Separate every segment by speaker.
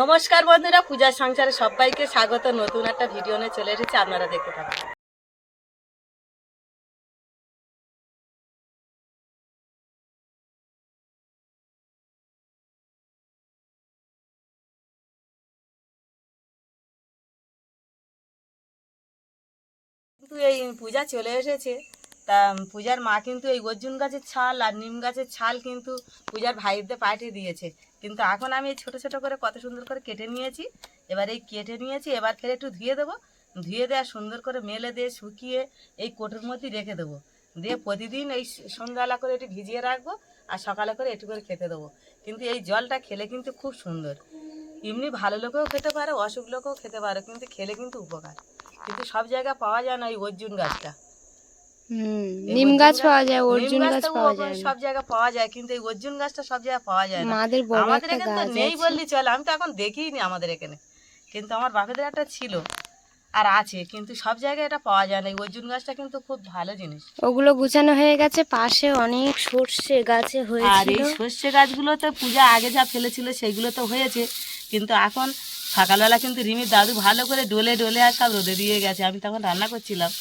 Speaker 1: নমস্কার বন্ধুরা, পূজার সংসারে সবাইকে স্বাগত। নতুন একটা ভিডিও নিয়ে চলে এসেছি, আপনারা দেখতে থাকুন। কিন্তু এই পূজা চলে এসেছে, তা পূজার মা কিন্তু এই অর্জুন গাছের ছাল আর নিম গাছের ছাল কিন্তু পূজার ভাইদের পাঠিয়ে দিয়েছে। কিন্তু এখন আমি এই ছোটো ছোটো করে কত সুন্দর করে কেটে নিয়েছি। এবার এই কেটে নিয়েছি, এবার ফের একটু ধুয়ে দেবো। ধুয়ে দেওয়া সুন্দর করে মেলে দিয়ে শুকিয়ে এই কোটোর মধ্যে রেখে দেবো। দিয়ে প্রতিদিন এই সন্ধ্যাবেলা করে একটু ভিজিয়ে রাখব আর সকালে করে একটু করে খেতে দেবো। কিন্তু এই জলটা খেলে কিন্তু খুব সুন্দর। এমনি ভালো লোকেও খেতে পারে, অসুখ লোকেও খেতে পারে, কিন্তু খেলে কিন্তু উপকার। কিন্তু সব জায়গায় পাওয়া যায় না ওই অর্জুন গাছটা। এই
Speaker 2: নিম গাছ পাওয়া যায় অর্জুন গাছ পাওয়া যায়
Speaker 1: সব জায়গায় পাওয়া যায় কিন্তু এই অর্জুন গাছটা সব জায়গায় পাওয়া যায় না।
Speaker 2: মাদের বড় একটা গাছ
Speaker 1: নেই। বললি চলে আমি তো এখন দেখিনি আমাদের এখানে। কিন্তু আমার বাপেদের একটা ছিল আর আছে কিন্তু সব জায়গায় এটা পাওয়া যায় না। এই অর্জুন গাছটা কিন্তু খুব ভালো জিনিস।
Speaker 2: ওগুলো গুছানো হয়ে গেছে পাশে অনেক সর্ষে গাছে
Speaker 1: আর
Speaker 2: হয়েছিল।
Speaker 1: এই সর্ষে গাছগুলো তো পূজা আগে যা ফেলেছিল সেগুলো তো হয়েছে কিন্তু এখন সকালবেলা কিন্তু রিমির দাদু ভালো করে ডলে ডোলে আর সব রোদে দিয়ে গেছে। আমি তখন রান্না করছিলাম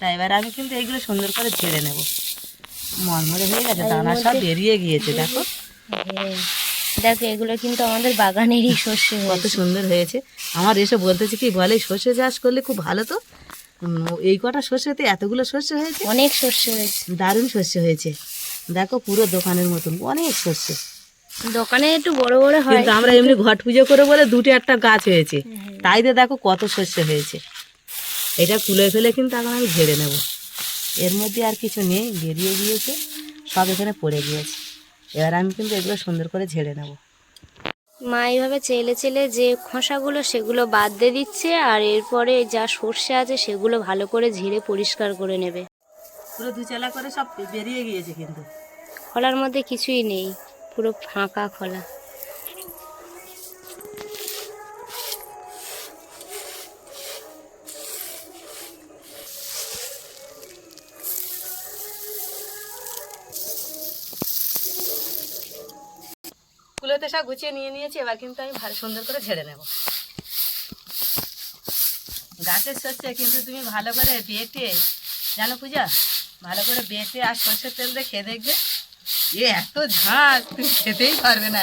Speaker 1: তাই এবার আমি কিন্তু এইগুলো সুন্দর করে ছেড়ে নেব। মরমরে হয়ে গেছে দানা সব বেরিয়ে গিয়েছে দেখো
Speaker 2: হ্যাঁ। দেখো। এগুলো কিন্তু আমাদের বাগানেরই সর্ষে
Speaker 1: কত সুন্দর হয়েছে। আমার এসে বলতেছে কি বলে সর্ষে চাষ করলে খুব ভালো তো। এই কটা সর্ষেতে এতগুলো সর্ষে হয়েছে?
Speaker 2: অনেক সর্ষে হয়েছে।
Speaker 1: দারুণ সর্ষে হয়েছে। দেখো পুরো দোকানের মতন অনেক সর্ষে
Speaker 2: দোকানে একটু বড় বড় হয়।
Speaker 1: কিন্তু আমরা এমনি ঘট পুজো করে বলে দুটো একটা গাছ হয়েছে। তাই দেখো কত শস্য হয়েছে। এটা তুলে ফেলে কিন্তু এখন আমি ঝেড়ে নেব। এর মধ্যে আর কিছু নেই বেরিয়ে গিয়েছে সব এখানে পড়ে গিয়েছে। এবার আমি কিন্তু এগুলো সুন্দর করে ঝেড়ে নেব।
Speaker 2: মা এইভাবে চেলে চেলে যে খোসাগুলো সেগুলো বাদ দিয়ে দিচ্ছে আর এরপরে যা সর্ষে আছে সেগুলো ভালো করে ঝেড়ে পরিষ্কার করে নেবে।
Speaker 1: পুরো দু চেলা করে সব বেরিয়ে গিয়েছে কিন্তু।
Speaker 2: খোলার মধ্যে কিছুই নেই পুরো ফাঁকা খোলা।
Speaker 1: সব গুছিয়ে নিয়ে নিয়েছি, এবার কিন্তু আমি ভালো সুন্দর করে ঝেড়ে নেব। গাছের শস্যে কিন্তু তুমি ভালো করে বেটে, জানো পূজা? ভালো করে বেটে আর সর্ষের তেল দিয়ে খেয়ে দেখবে, এ এত ঝাঁজ তুমি খেতেই পারবে না।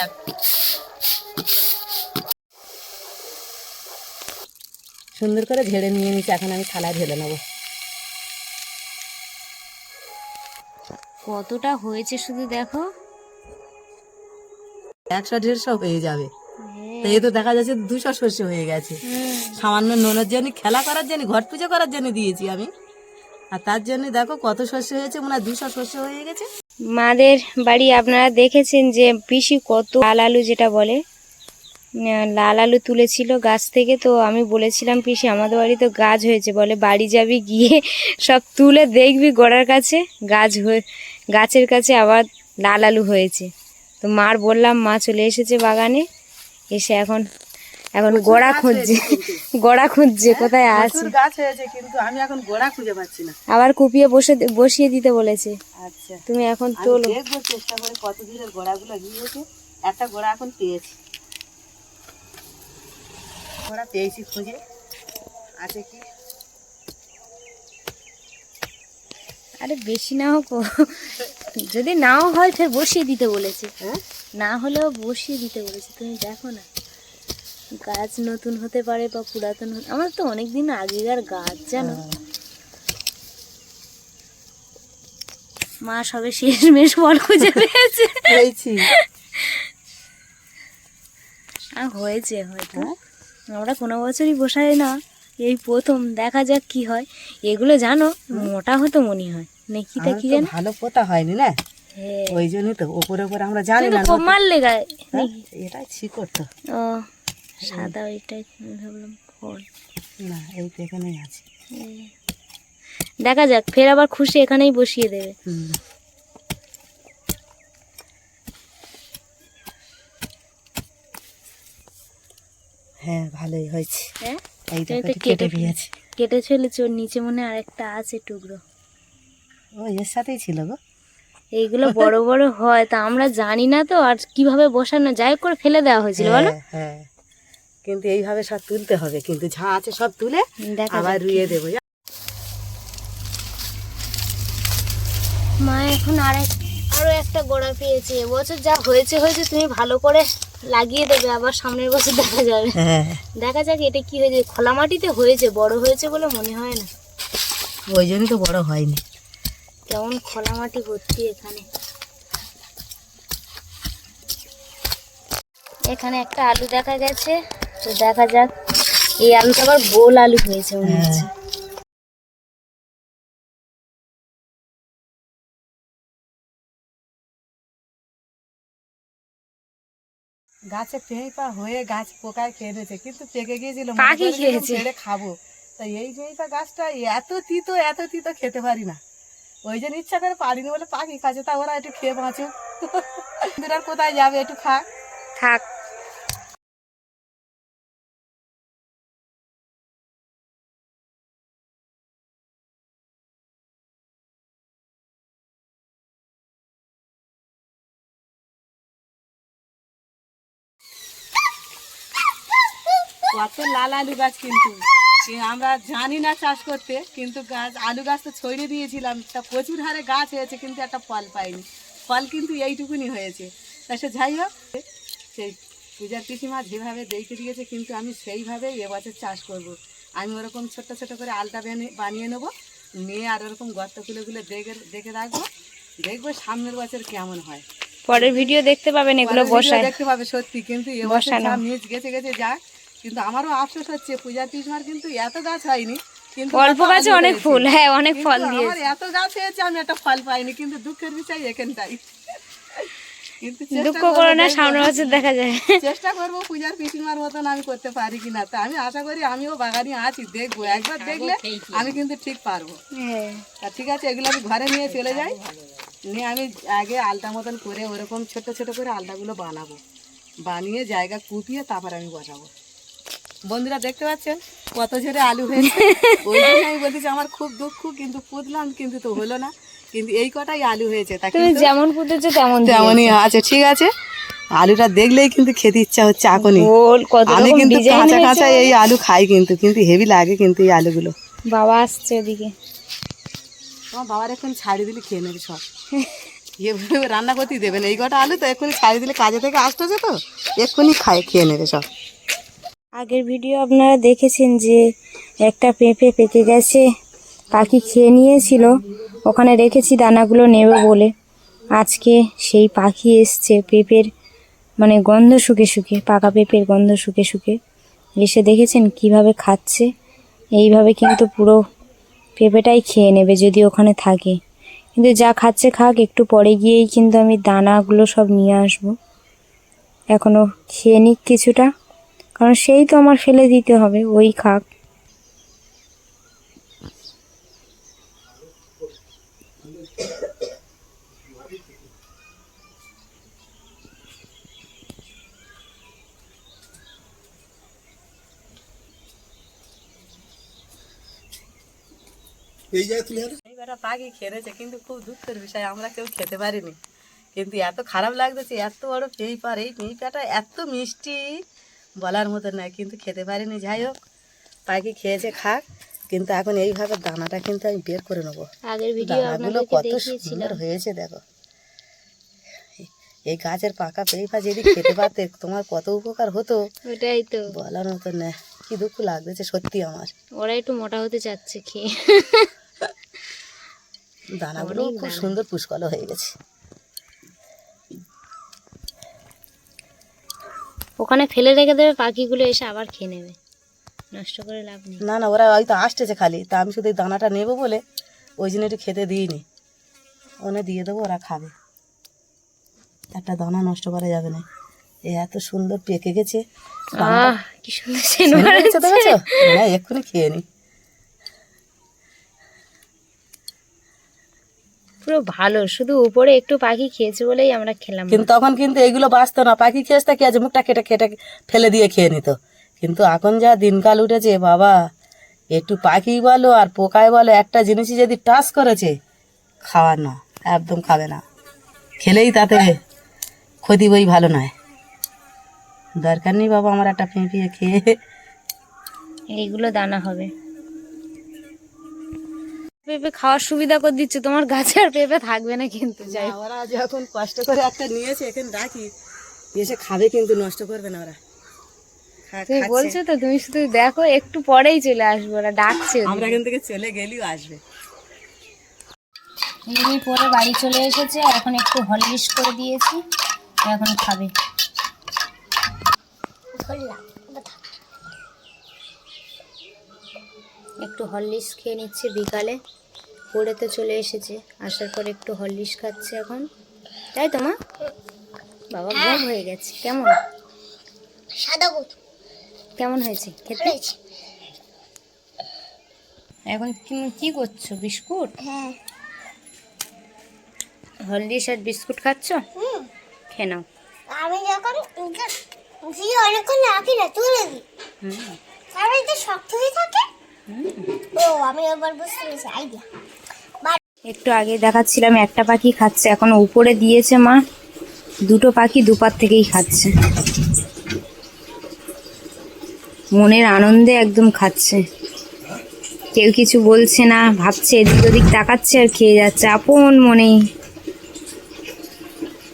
Speaker 1: সুন্দর করে ঝেড়ে নিয়ে নিচ্ছি এখন আমি থালায় ঢেলে নেব।
Speaker 2: কতটা হয়েছে শুধু দেখো।
Speaker 1: একশো দেড়শো হয়ে যাবে।
Speaker 2: হ্যাঁ।
Speaker 1: এই তো দেখা যাচ্ছে দুশো শস্য হয়ে গেছে। সামান্য নোনের জন্য খেলা করার জন্য ঘট পুজো করার জন্য দিয়েছি আমি। আর তার জন্য দেখো কত শস্য হয়েছে মনে হয় দুশো শস্য হয়ে গেছে।
Speaker 2: মাদের বাড়ি আপনারা দেখেছেন যে পিসি কত লাল আলু যেটা বলে? লাল আলু তুলেছিল গাছ থেকে তো আমি বলেছিলাম পিসি আমাদের বাড়ি তো গাছ হয়েছে। বলে বাড়ি যাবি গিয়ে সব তুলে দেখবি গোড়ার কাছে। গাছ হয়ে গাছের কাছে আবার লাল আলু হয়েছে। তো মার বললাম মা চলে এসেছে বাগানে এসে এখন এখন গোড়া খুঁজছে। গোড়া খুঁজছে কোথায় আছে?
Speaker 1: গাছ হয়েছে কিন্তু আমি এখন গোড়া খুঁজে পাচ্ছি না।
Speaker 2: আবার কুপিয়ে বসে বসিয়ে দিতে বলেছে।
Speaker 1: আচ্ছা।
Speaker 2: তুমি এখন তোলো।
Speaker 1: দেখব চেষ্টা করে কত দূরের গোড়াগুলো গিয়েছে। একটা গোড়া এখন পেয়েছি। গোড়া পেয়েছি খুঁজে। আছে কি?
Speaker 2: আরে বেশি না হোক যদি নাও হয় ফের বসিয়ে দিতে বলেছে।
Speaker 1: হ্যাঁ?
Speaker 2: না হলেও বসিয়ে দিতে বলেছে তুমি দেখো না। গাছ নতুন হতে পারে বা পুরাতন হতে আমার তো অনেক দিন আগেকার গাছ জানো? মা সবে শেষ মেশ ফল খুঁজে পেয়েছে। হয়েছে হয়তো।
Speaker 1: হ্যাঁ?
Speaker 2: আমরা কোনো বছরই বসাই না। এই প্রথম দেখা যাক কি হয়। এগুলো জানো মোটা হতো মনে হয়। নাকিটা কি
Speaker 1: তো ভালো পোতা হয়নি না?
Speaker 2: হ্যাঁ।
Speaker 1: ওই জন্যই তো ওপরে ওপরে আমরা জানি না
Speaker 2: মারলে গায়ে
Speaker 1: হ্যাঁ, এটাই শিকড় তো।
Speaker 2: ও সাদা ওইটাই ভাবলাম ফল
Speaker 1: না এই তো এখানেই আছে।
Speaker 2: দেখা যাক ফের আবার খুশি এখানেই বসিয়ে দেবে।
Speaker 1: হ্যাঁ ভালোই হয়েছে।
Speaker 2: হ্যাঁ?
Speaker 1: এই
Speaker 2: তুমি
Speaker 1: দেখো
Speaker 2: তো
Speaker 1: কেটে পেয়েছে
Speaker 2: কেটে ফেলেছো ওর নিচে মনে আর একটা আছে টুকরো।
Speaker 1: ও এর সাথেই ছিল গো।
Speaker 2: এইগুলো বড় বড় হয় তা আমরা জানি না তো আর কীভাবে বসানো যাই করে ফেলে দেওয়া হয়েছিল বলো।
Speaker 1: হ্যাঁ, হ্যাঁ কিন্তু এইভাবে সব তুলতে হবে কিন্তু যা আছে সব তুলে আবার রুইয়ে দেবো
Speaker 2: মা এখন আর আরও একটা গোড়া পেয়েছে। এবছর যা হয়েছে হয়েছে তুমি ভালো করে লাগিয়ে দেবে আবার সামনের বছর দেখা যাবে।
Speaker 1: হ্যাঁ।
Speaker 2: দেখা যাক এটা কি হয়েছে। খোলা মাটিতে হয়েছে বড় হয়েছে বলে মনে হয় না।
Speaker 1: ওই জন্যই তো বড় হয়নি।
Speaker 2: কেমন খোলা মাটি ভর্তি এখানে। এখানে একটা আলু দেখা গেছে তো দেখা যাক। এই আলুটা আবার গোল আলু হয়েছে মনে
Speaker 1: হ্যাঁ।
Speaker 2: হচ্ছে।
Speaker 1: গাছে পেঁপা হয়ে গাছ পোকায় খেয়ে নিয়েছে কিন্তু পেকে গিয়েছিল
Speaker 2: পাখি খেয়েছে।
Speaker 1: খাব। তা এই পেঁপা গাছটা এত তিতো এত তিতো খেতে পারি না। ওই জন্য ইচ্ছা করে পারিনি বলে পাখি খাচ্ছে তা ওরা একটু খেয়ে বাঁচুক। আর কোথায় যাবে একটু খা
Speaker 2: থাক।
Speaker 1: কত লাল আলু গাছ কিন্তু। আমরা জানি না চাষ করতে কিন্তু গাছ আলু গাছ তো ছড়িয়ে দিয়েছিলাম। তা প্রচুর হারে গাছ হয়েছে কিন্তু একটা ফল পাইনি। ফল কিন্তু এইটুকুনি হয়েছে। তা সে যাই হোক সেই পূজার পিসিমা যেভাবে দেখে দিয়েছে কিন্তু আমি সেইভাবেই এবছর চাষ করব। আমি ওরকম ছোট ছোট করে আলটা বানিয়ে নেব নিয়ে আর ওরকম গর্ত খুলে খুলে দেখে দেখে রাখব। দেখব সামনের বছর কেমন হয়।
Speaker 2: পরের ভিডিও দেখতে পাবেন এগুলো বসায়।
Speaker 1: দেখতে পাবে সত্যি কিন্তু এবছর মিস গেছে গেছে যাক। কিন্তু আমারও আফসোস হচ্ছে পূজার পিসমার কিন্তু এত গাছ হয়নি কিন্তু
Speaker 2: অল্প গাছে অনেক ফুল হ্যাঁ অনেক ফল
Speaker 1: আমার
Speaker 2: দিয়েছে।
Speaker 1: এত গাছ হয়েছে আমি একটা ফল পাইনি কিন্তু দুঃখের বিষয় এখানটাই। কিন্তু
Speaker 2: দুঃখ করো না
Speaker 1: দেখব।
Speaker 2: বছর দেখা যায়।
Speaker 1: চেষ্টা করব পূজার পিসিমার মতন আমি করতে পারি কিনা তা আমি আশা করি আমিও বাগানে আছি দেখব একবার দেখলে আমি কিন্তু ঠিক পারব।
Speaker 2: হ্যাঁ।
Speaker 1: তা ঠিক আছে এগুলো আমি ঘরে নিয়ে চলে যাই নিয়ে আমি আগে আলটা মতন করে ওরকম ছোট ছোট করে আলটাগুলো বানাবো। বানিয়ে জায়গা কুপিয়ে তারপর আমি বসাবো। বন্ধুরা দেখতে পাচ্ছেন? কত ঝেড়ে আলু হয়েছে। ওই জন্য আমি বলতেছি আমার খুব দুঃখ কিন্তু পুতলাম কিন্তু তো হলো না। কিন্তু এই কটাই আলু হয়েছে তা
Speaker 2: তুমি যেমন পুঁতেছো তেমন
Speaker 1: তেমনই আছে ঠিক আছে। আলুটা দেখলেই কিন্তু খেতে ইচ্ছা হচ্ছে এখনই আমি কিন্তু কাঁচা কাঁচা এই আলু খাই কিন্তু কিন্তু হেভি লাগে কিন্তু এই আলুগুলো।
Speaker 2: বাবা আসছে ওদিকে
Speaker 1: তোমার বাবার এখন ছাড়ি দিলে খেয়ে নেবে সব। এভাবে রান্না করতেই দেবেন এই কটা আলু তো এক্ষুনি ছাড়ি দিলে কাজে থেকে আসতেছে তো এক্ষুনি খায় খেয়ে নেবে সব।
Speaker 2: আগের ভিডিও আপনারা দেখেছেন যে একটা পেঁপে পেকে গেছে, পাখি খেয়ে নিয়েছিল। ওখানে রেখেছি দানাগুলো নেবে বলে। আজকে সেই পাখি এসছে পেঁপের মানে গন্ধ শুকে শুকে, পাকা পেঁপের গন্ধ শুকে শুকে। এসে দেখেছেন কীভাবে খাচ্ছে। এইভাবে কিন্তু পুরো পেঁপেটাই খেয়ে নেবে যদি ওখানে থাকে। কিন্তু যা খাচ্ছে খাক, একটু পরে গিয়েই কিন্তু আমি দানাগুলো সব নিয়ে আসব। এখনও খেয়ে নিক কিছুটা। কারণ সেই তো আমার ফেলে দিতে হবে ওই খাক।
Speaker 1: এইবার পাখি খেয়েছে কিন্তু খুব দুঃখের বিষয় আমরা কেউ খেতে পারিনি। কিন্তু এত খারাপ লাগতেছে এত বড় পেঁপা এই পেঁপাটা এত মিষ্টি। বলার মতো নয় কিন্তু খেতে পারিনি। যাই হোক পাখি খেয়েছে খাক কিন্তু এখন এইভাবে দানাটা কিন্তু আমি বের করে নেব। দানাগুলো কত সুন্দর হয়েছে দেখো। এই গাছের পাকা পেঁপা যদি খেতে পারতে তোমার কত উপকার হতো।
Speaker 2: ওটাই তো।
Speaker 1: বলার মতো না কি দুঃখ লাগতেছে সত্যি আমার।
Speaker 2: ওরা একটু মোটা হতে চাচ্ছে খেয়ে।
Speaker 1: দানাগুলো খুব সুন্দর পুষ্কল হয়ে গেছে।
Speaker 2: ওখানে ফেলে রেখে দেবে পাখিগুলো এসে আবার খেয়ে নেবে। নষ্ট করে লাভ নেই।
Speaker 1: না না ওরা হয়তো আসতেছে খালি। তা আমি শুধু এই দানাটা নেব বলে ওই জন্য একটু খেতে দিইনি। ওনে দিয়ে দেবো ওরা খাবে। একটা দানা নষ্ট করা যাবে না। এ এত সুন্দর পেকে গেছে।
Speaker 2: আহ কি সুন্দর
Speaker 1: হ্যাঁ এক্ষুনি খেয়ে নি।
Speaker 2: পুরো ভালো শুধু উপরে একটু পাখি খেয়েছে বলেই আমরা খেলাম।
Speaker 1: কিন্তু তখন কিন্তু এগুলো বাঁচতো না। পাখি খেয়েছে কি আছে? মুখটা কেটে কেটে ফেলে দিয়ে খেয়ে নিত। কিন্তু এখন যা দিনকাল উঠেছে বাবা একটু পাখি বলো আর পোকায় বলো একটা জিনিসই যদি টাচ করেছে খাওয়ার না একদম খাবে না। খেলেই তাতে ক্ষতি বই ভালো নয়। দরকার নেই বাবা আমার একটা ফেঁপিয়ে খেয়ে।
Speaker 2: এইগুলো দানা হবে। পেঁপে খাওয়ার সুবিধা করে দিচ্ছে তোমার গাছে আর পেঁপে থাকবে না কিন্তু যাই হোক।
Speaker 1: ওরা যখন কষ্ট করে একটা নিয়েছে এখানে রাখি। এসে খাবে কিন্তু নষ্ট করবে না ওরা।
Speaker 2: তুমি বলছো তো তুমি শুধু দেখো একটু পরেই চলে আসব ওরা ডাকছে
Speaker 1: আমরা এখান থেকে চলে গেলেও আসবে।
Speaker 2: পরে বাড়ি চলে এসেছে আর এখন একটু হলিশ করে দিয়েছি এখন খাবে। একটু হরলিক্স খেয়ে নিচ্ছে বিকালে। পড়েতে চলে এসেছে। আসার পর একটু হরলিক্স খাচ্ছে এখন। তাই তো মা? বাবা ঘুম হয়ে গেছে। কেমন?
Speaker 3: সাদা
Speaker 2: কেমন হয়েছে? খেতে? এখন কি কি করছ? বিস্কুট?
Speaker 3: হ্যাঁ।
Speaker 2: হলদিস আর বিস্কুট খাচ্ছ?
Speaker 3: হুম।
Speaker 2: খেয়ে নাও।
Speaker 3: আমি যখন অনেকক্ষণ রাখি না তুলে দিই।
Speaker 2: হুম।
Speaker 3: কারণ এটা শক্ত হয়ে থাকে।
Speaker 2: একটু আগে দেখাচ্ছিলাম, একটা পাখি খাচ্ছে, এখন উপরে দিয়েছে মা। দুটো পাখি দুপার থেকেই খাচ্ছে। মনের আনন্দে একদম খাচ্ছে। কেউ কিছু বলছে না, ভাবছে, এদিক ওদিক তাকাচ্ছে আর খেয়ে যাচ্ছে, আপন মনেই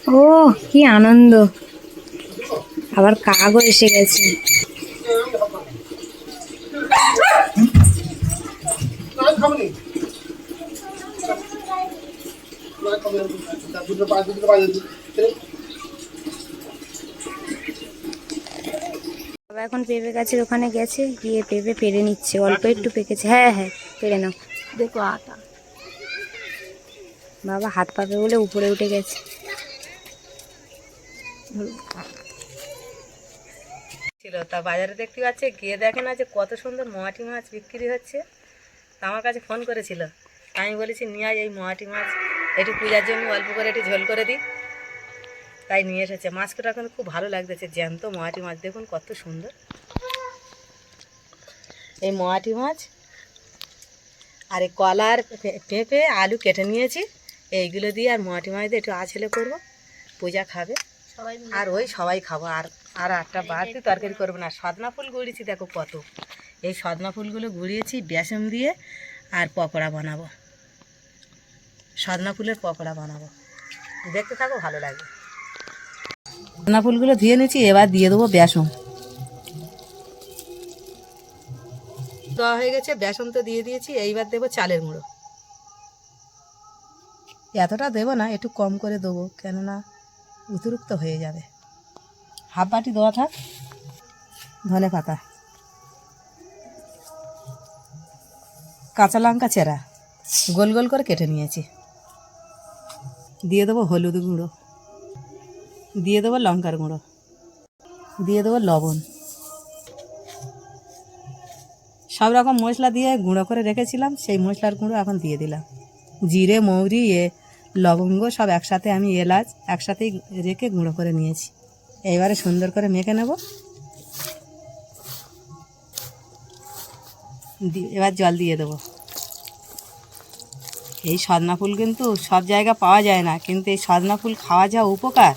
Speaker 2: ও, কি আনন্দ। আবার কাগও এসে গেছে। বাবা এখন পেঁপে গাছের ওখানে গেছে গিয়ে পেঁপে পেরে নিচ্ছে অল্প একটু পেকেছে। হ্যাঁ হ্যাঁ পেরে নাও।
Speaker 1: দেখো আটা।
Speaker 2: বাবা হাত পাবে বলে উপরে উঠে গেছে।
Speaker 1: ছিল। তা বাজারে দেখতে পাচ্ছে গিয়ে দেখে না যে কত সুন্দর মোয়াটি মাছ বিক্রি হচ্ছে। আমার কাছে ফোন করেছিল। আমি বলেছি নিয়ে আয় এই মোয়াটি মাছ। একটু পূজার জন্য অল্প করে একটু ঝোল করে দিই। তাই নিয়ে এসেছে। মাছটা এখন খুব ভালো লাগতেছে জ্যান্ত মোয়াটি মাছ। দেখুন কত সুন্দর। এই মোয়াটি মাছ আর এই কলার পেঁপে আলু কেটে নিয়েছি। এইগুলো দিয়ে আর মোয়াটি মাছ দিয়ে একটু আছলে করব। পূজা খাবে। আর ওই সবাই খাব। আর আর একটা বাড়তি তরকারি করব না। সদনা ফুল গুড়িয়েছি দেখো কত। এই সদনা ফুলগুলো গুড়িয়েছি, বেসন দিয়ে আর পকোড়া বানাবো। সদনা ফুলের পকোড়া বানাবো। দেখতে থাকো, ভালো লাগবে। সদনা ফুলগুলো ধুয়ে নিয়েছি, এবার দিয়ে দেবো বেসন। দেওয়া হয়ে গেছে, বেসন তো দিয়ে দিয়েছি, এইবার দেবো চালের গুঁড়ো। এতটা দেবো না, একটু কম করে দেবো, কেননা অতিরিক্ত হয়ে যাবে। হাফ বাটি দেওয়া থাক, ধনে পাতা। কাঁচা লঙ্কা চেরা। গোল গোল করে কেটে নিয়েছি। দিয়ে দেবো হলুদ গুঁড়ো। দিয়ে দেবো লঙ্কার গুঁড়ো। দিয়ে দেবো লবণ। সব রকম মশলা দিয়ে গুঁড়ো করে রেখেছিলাম, সেই মশলার গুঁড়ো এখন দিয়ে দিলাম। জিরে, মৌরি, এ, লবঙ্গ সব একসাথে আমি এলাচ একসাথেই রেখে গুঁড়ো করে নিয়েছি। এইবারে সুন্দর করে মেখে নেব। এবার জল দিয়ে দেবো। এই সদনা ফুল কিন্তু সব জায়গা পাওয়া যায় না কিন্তু এই সদনা ফুল খাওয়া যা উপকার।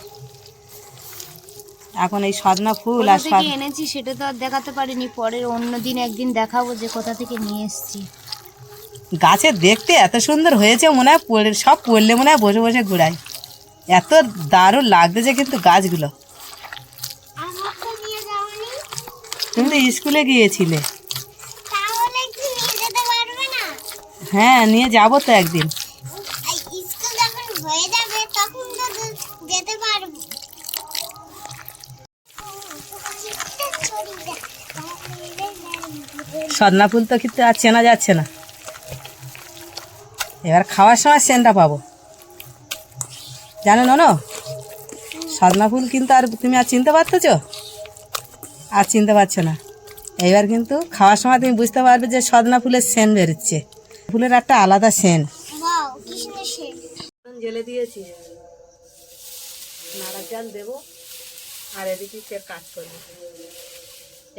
Speaker 1: এখন এই সদনা ফুল আর
Speaker 2: থেকে এনেছি সেটা তো আর দেখাতে পারিনি পরের অন্য দিন একদিন দেখাবো যে কোথা থেকে নিয়ে এসেছি।
Speaker 1: গাছে দেখতে এত সুন্দর হয়েছে মনে হয় পড়ে সব পড়লে মনে হয় বসে বসে ঘুরাই এত দারুণ লাগতেছে কিন্তু গাছগুলো। তুমি তো স্কুলে গিয়েছিলে
Speaker 3: তাহলে কি নিয়ে যেতে পারবে না
Speaker 1: হ্যাঁ নিয়ে যাব তো একদিন। সদনা ফুল তো কিন্তু আর চেনা যাচ্ছে না। এবার খাওয়ার সময় সেন্টটা পাবো। জানো ননো সদনা ফুল কিন্তু আর তুমি আর চিনতে পারতেছো? আর চিনতে পারছ না। এবার কিন্তু খাওয়ার সময় তুমি বুঝতে পারবে যে সদনা ফুলের সেন বেরোচ্ছে। ফুলের একটা আলাদা সেন জেলে দিয়েছি। নাড়া চাল দেবো। আর এদিকে ফের কাজ করব।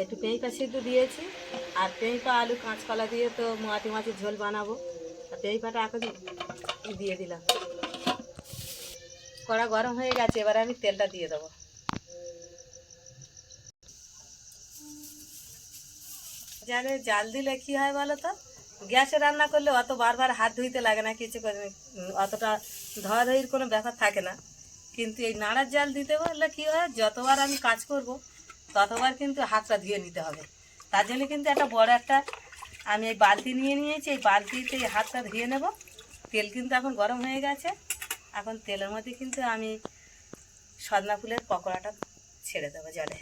Speaker 1: একটু পেঁপা সিদ্ধ দিয়েছি। আর পেঁপা আলু কাঁচকলা দিয়ে তো মাটি মাছের ঝোল বানাবো। আর পেঁপাটা এখন দিয়ে দিলাম। কড়া গরম হয়ে গেছে এবারে আমি তেলটা দিয়ে দেবো। জালে জাল দিলে কী হয় বলো তো? গ্যাসে রান্না করলে অত বারবার হাত ধুইতে লাগে না, কিছু অতটা ধোয়াধুয়ির কোনো ব্যাপার থাকে না। কিন্তু এই নাড়ার জাল দিতে পারলে কী হয়, যতবার আমি কাজ করব, ততবার কিন্তু হাতটা ধুয়ে নিতে হবে। তার জন্য কিন্তু একটা বড় একটা আমি এই বালতি নিয়ে নিয়েছি, এই বালতিতে এই হাতটা ধুয়ে নেব। তেল কিন্তু এখন গরম হয়ে গেছে। এখন তেলের মধ্যে কিন্তু আমি সদনা ফুলের পকোড়াটা ছেড়ে দেবো জলে।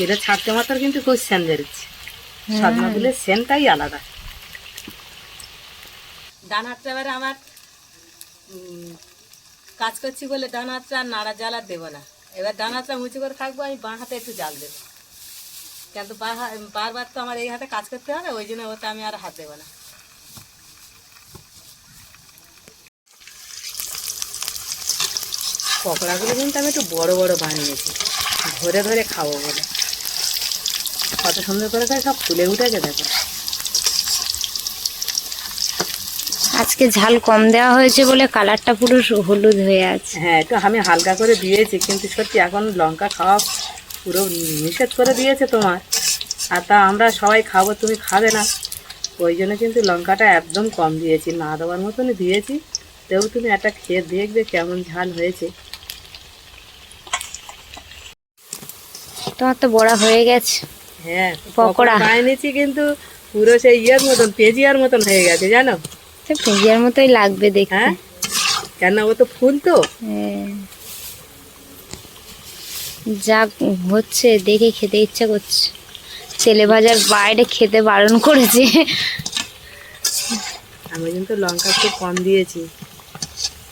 Speaker 1: তেলে ছাড়তে মাত্র কিন্তু খুব সেন বেরোচ্ছে সদনা ফুলের সেনটাই আলাদা। ডান হাতটা এবারে আমার কাজ করছি বলে ডান হাতটা নাড়া আর দেবো না। এবার ডান হাতটা মুচি করে থাকব, আমি বাঁ হাতে একটু জাল দেবো। কিন্তু বারবার তো আমার এই হাতে কাজ করতে হবে ওই জন্য ওতে আমি আর হাত দেবো না। পকোড়াগুলো কিন্তু আমি একটু বড় বড় বানিয়েছি। ধরে ধরে খাব বলে। কত সুন্দর করে করে সব ফুলে উঠেছে দেখো।
Speaker 2: আজকে ঝাল কম দেওয়া হয়েছে বলে কালারটা পুরো হলুদ হয়ে আছে।
Speaker 1: হ্যাঁ একটু আমি হালকা করে দিয়েছি কিন্তু সত্যি এখন লঙ্কা খাওয়া পুরো নিষেধ করে দিয়েছে তোমার। আর তা আমরা সবাই খাব তুমি খাবে না। ওই জন্য কিন্তু লঙ্কাটা একদম কম দিয়েছি না দেওয়ার মতনই দিয়েছি। তেও তুমি একটা খেয়ে দেখবে কেমন ঝাল হয়েছে।
Speaker 2: তোমার তো বড়া হয়ে গেছে।
Speaker 1: হ্যাঁ
Speaker 2: পকোড়া।
Speaker 1: বানিয়েছি কিন্তু পুরো সেই ইয়ের মতন পেঁজিয়ার মতন হয়ে গেছে জানো?
Speaker 2: মতোই লাগবে দেখতে।
Speaker 1: হ্যাঁ? কেন ও তো ফুল তো?
Speaker 2: হ্যাঁ। যা হচ্ছে দেখে খেতে ইচ্ছা করছে। ছেলে ভাজার বাইরে খেতে বারণ করেছে।
Speaker 1: আমি কিন্তু লঙ্কা খুব কম দিয়েছি।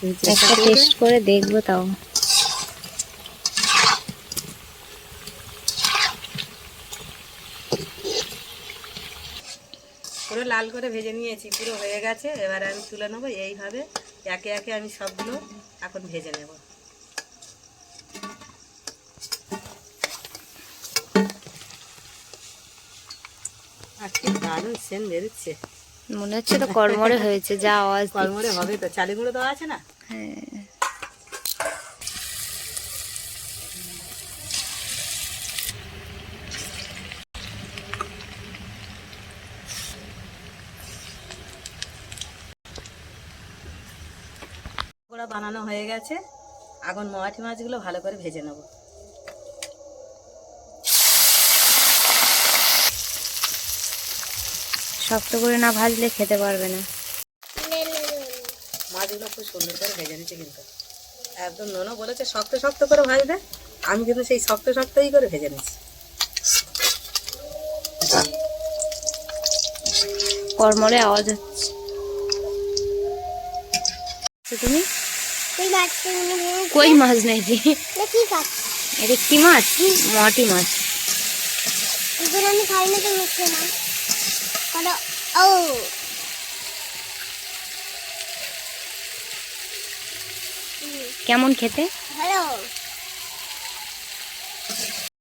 Speaker 2: একটা টেস্ট করে দেখব তাও।
Speaker 1: লাল করে ভেজে নিয়েছি পুরো হয়ে গেছে। এবার আমি তুলে নেব এইভাবে একে একে আমি সবগুলো এখন ভেজে নেব। আর কি দারুণ সেন বেরোচ্ছে।
Speaker 2: মনে হচ্ছে তো কর্মরে হয়েছে যা আওয়াজ।
Speaker 1: কলমরে হবে তো চালি গুঁড়ো দেওয়া আছে না?
Speaker 2: হ্যাঁ
Speaker 1: ওরা বানানো হয়ে গেছে এখন মাটি মাছগুলো ভালো করে ভেজে নেব।
Speaker 2: শক্ত করে না ভাজলে খেতে পারবে না।
Speaker 1: মাছগুলো খুব সুন্দর করে ভেজে নিচ্ছে কিন্তু। একদম নোনো বলেছে শক্ত শক্ত করে ভাজবে। আমি কিন্তু সেই শক্ত শক্তই করে ভেজে নিচ্ছি।
Speaker 2: কর্মরে আওয়াজ হচ্ছে। তুমি? কই মাছ
Speaker 3: নেই খাচ্ছিস
Speaker 2: এটা কি মাছ? মাটি মাছ।
Speaker 3: আমি খাই না তো মিশে না। করো ও।
Speaker 2: কেমন খেতে?
Speaker 3: ভালো।